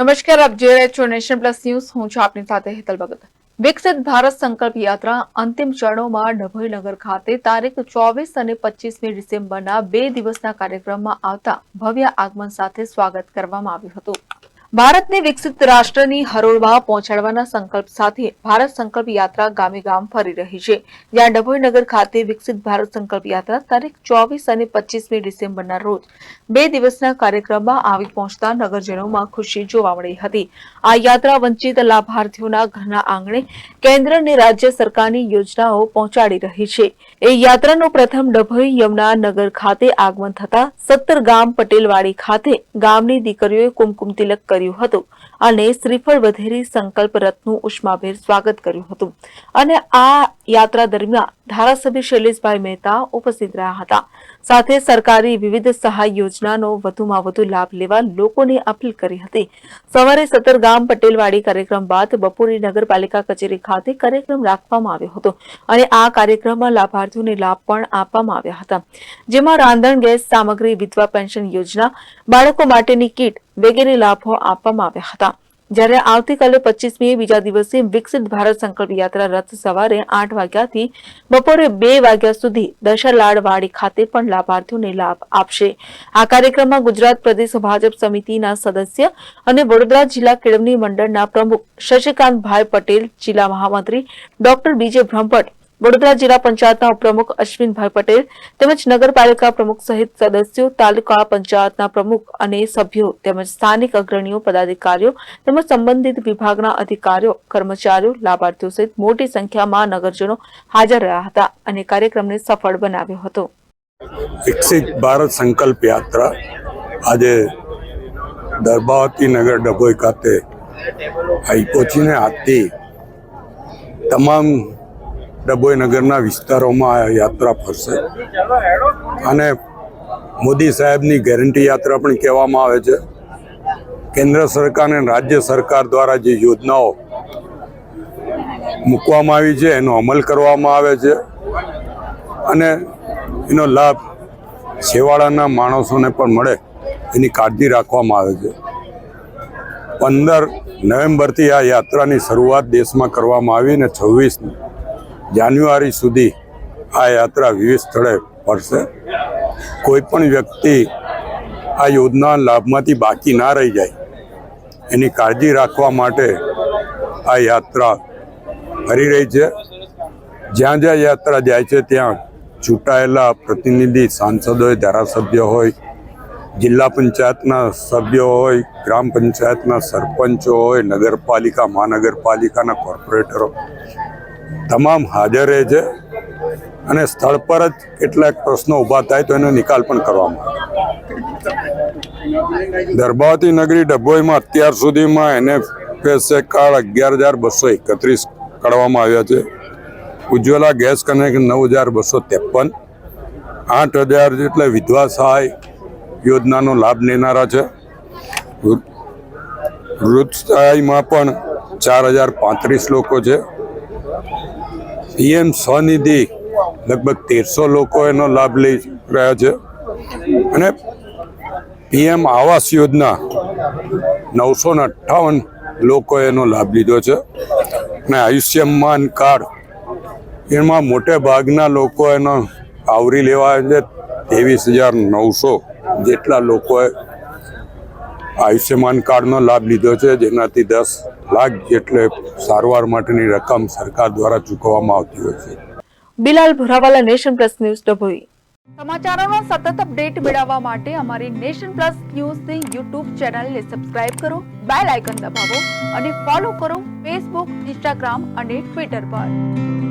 નમસ્કાર, આપ જોઈ રહ્યા છો નેશન પ્લસ ન્યૂઝ. હું છું આપની સાથે હેતલ ભગત. વિકસિત ભારત સંકલ્પ યાત્રા અંતિમ ચરણોમાં ડભોઈનગર ખાતે તારીખ ચોવીસ અને પચીસમી ડિસેમ્બરના બે દિવસના કાર્યક્રમમાં આવતા ભવ્ય આગમન સાથે સ્વાગત કરવામાં આવ્યું હતું. ભારતને વિકસિત રાષ્ટ્રની હરોળમાં પહોંચાડવાના સંકલ્પ સાથે ભારત સંકલ્પ યાત્રા ગામે ગામ ફરી રહી છે, જ્યાં ડભોઈ નગર ખાતે વિકસિત ભારત સંકલ્પ યાત્રા તારીખ ચોવીસ અને પચીસમી ડિસેમ્બરના રોજ બે દિવસના કાર્યક્રમમાં આવી પહોંચતા નગરજનોમાં ખુશી જોવા મળી હતી. આ યાત્રા વંચિત લાભાર્થીઓના ઘરના આંગણે કેન્દ્ર અને રાજ્ય સરકારની યોજનાઓ પહોંચાડી રહી છે. એ યાત્રાનું પ્રથમ ડભોઈ યમુના નગર ખાતે આગમન થતા સત્તર ગામ પટેલવાડી ખાતે ગામની દીકરીઓએ કુમકુમ તિલક કર્યું હતું અને શ્રીફળ વધેરી સંકલ્પ રથનું ઉષ્માભેર સ્વાગત કર્યું હતું. અને આ યાત્રા દરમિયાન ધારાસભ્ય શૈલેષભાઈ મહેતા ઉપસ્થિત રહ્યા હતા. સાથે સરકારી વિવિધ સહાય યોજનાનો વધુમાં વધુ લાભ લેવા લોકોને અપીલ કરી હતી. સવારે સત્તર ગામ પટેલવાડી કાર્યક્રમ બાદ બપોરે નગરપાલિકા કચેરી ખાતે કાર્યક્રમ રાખવામાં આવ્યો હતો અને આ કાર્યક્રમમાં લાભાર્થીઓને લાભ પણ આપવામાં આવ્યા હતા. જેમાં રાંધણ, ગેસ સામગ્રી, વિધવા પેન્શન યોજના, બાળકો માટેની કીટ વગેરે લાભો આપવામાં આવ્યા હતા. જ્યારે આવતીકાલે પચીસમી બીજા દિવસે વિકસિત ભારત સંકલ્પ યાત્રા રથ સવારે આઠ વાગ્યાથી બપોરે બે વાગ્યા સુધી દશાલાડવાડી ખાતે પણ લાભાર્થીઓને લાભ આપશે. આ કાર્યક્રમમાં ગુજરાત પ્રદેશ ભાજપ સમિતિના સદસ્ય અને વડોદરા જિલ્લા કેળવણી મંડળના પ્રમુખ શશિકાંતભાઈ પટેલ, જિલ્લા મહામંત્રી ડોક્ટર બીજે બ્રહ્મભટ્ટ વડોદરા જિલ્લા પંચાયતના ઉપપ્રમુખ અશ્વિનભાઈ પટેલ તેમજ નગરપાલિકા પ્રમુખ સહિત સદસ્યો, તાલુકા પંચાયતના પ્રમુખ અને સભ્યો તેમજ સ્થાનિક અગ્રણીઓ, પદાધિકારીઓ તેમજ સંબંધિત વિભાગના અધિકારીઓ, કર્મચારીઓ, લાભાર્થીઓ સહિત મોટી સંખ્યામાં નગરજનો હાજર રહ્યા હતા અને કાર્યક્રમને સફળ બનાવ્યો હતો. વિકસિત ભારત સંકલ્પ યાત્રા આજે દરબાવતી નગર ડભોઈ ખાતે આવી પહોંચીને આજથી તમામ ડભોઈ નગરના વિસ્તારોમાં આ યાત્રા ફરશે. અને મોદી સાહેબની ગેરંટી યાત્રા પણ કહેવામાં આવે છે. કેન્દ્ર સરકાર અને રાજ્ય સરકાર દ્વારા જે યોજનાઓ મૂકવામાં આવી છે, એનો અમલ કરવામાં આવે છે. અને એનો લાભ છેવાડાના માણસોને પણ મળે, એની કાળજી રાખવામાં આવે છે. પંદર નવેમ્બરથી આ યાત્રાની શરૂઆત દેશમાં કરવામાં આવી અને છવ્વીસ જાન્યુઆરી સુધી આ યાત્રા વિવિધ સ્થળે ફરશે કોઈ પણ વ્યક્તિ આ યોજના લાભમાંથી બાકી ના રહી જાય, એની કાળજી રાખવા માટે આ યાત્રા ફરી રહી છે. જ્યાં જ્યાં યાત્રા જાય છે, ત્યાં ચૂંટાયેલા પ્રતિનિધિ, સાંસદ હોય ધારાસભ્ય હોય, જિલ્લા પંચાયતના સભ્યો હોય, ગ્રામ પંચાયતના સરપંચો હોય, નગરપાલિકા, મહાનગરપાલિકાના કોર્પોરેટરો તમામ હાજર રહે છે અને સ્થળ પર જ કેટલાક પ્રશ્નો ઊભા થાય તો એનો નિકાલ પણ કરવામાં આવે. દરબાવતી નગરી ડભોઈમાં અત્યાર સુધીમાં એને પેસે કાર્ડ અગિયાર હજાર બસો એકત્રીસ કાઢવામાં આવ્યા છે. ઉજ્જવલા ગેસ કનેક્શન નવ હજાર બસો ત્રેપન, આઠ હજાર જેટલા વિધવા સહાય યોજનાનો લાભ લેનારા છે. વૃદ્ધ સહાયમાં પણ ચાર હજાર પાંત્રીસ લોકો છે. પીએમ સ્વનિધિ લગભગ તેરસો લોકો એનો લાભ લઈ રહ્યા છે. અને પીએમ આવાસ યોજના નવસો ને અઠ્ઠાવન લોકોએ એનો લાભ લીધો છે. અને આયુષ્યમાન કાર્ડ એમાં મોટે ભાગના લોકો એનો આવરી લેવા છે. ત્રેવીસ હજાર નવસો જેટલા લોકોએ આયુષ્યમાન કાર્ડનો લાભ લીધો છે જેનાથી દસ લાખ જેટલે સારવાર માટેની રકમ સરકાર દ્વારા ચૂકવવામાં આવતી હોય છે. Bilal Bhurawala Nation Plus News Dabhoi. સમાચારોનો સતત અપડેટ મેળવવા માટે અમારી નેશન પ્લસ ન્યૂઝની યુટ્યુબ ચેનલને સબસ્ક્રાઇબ કરો બેલ આઇકન દબાવો અને ફોલો કરો ફેસબુક ઇન્સ્ટાગ્રામ અને ટ્વિટર પર.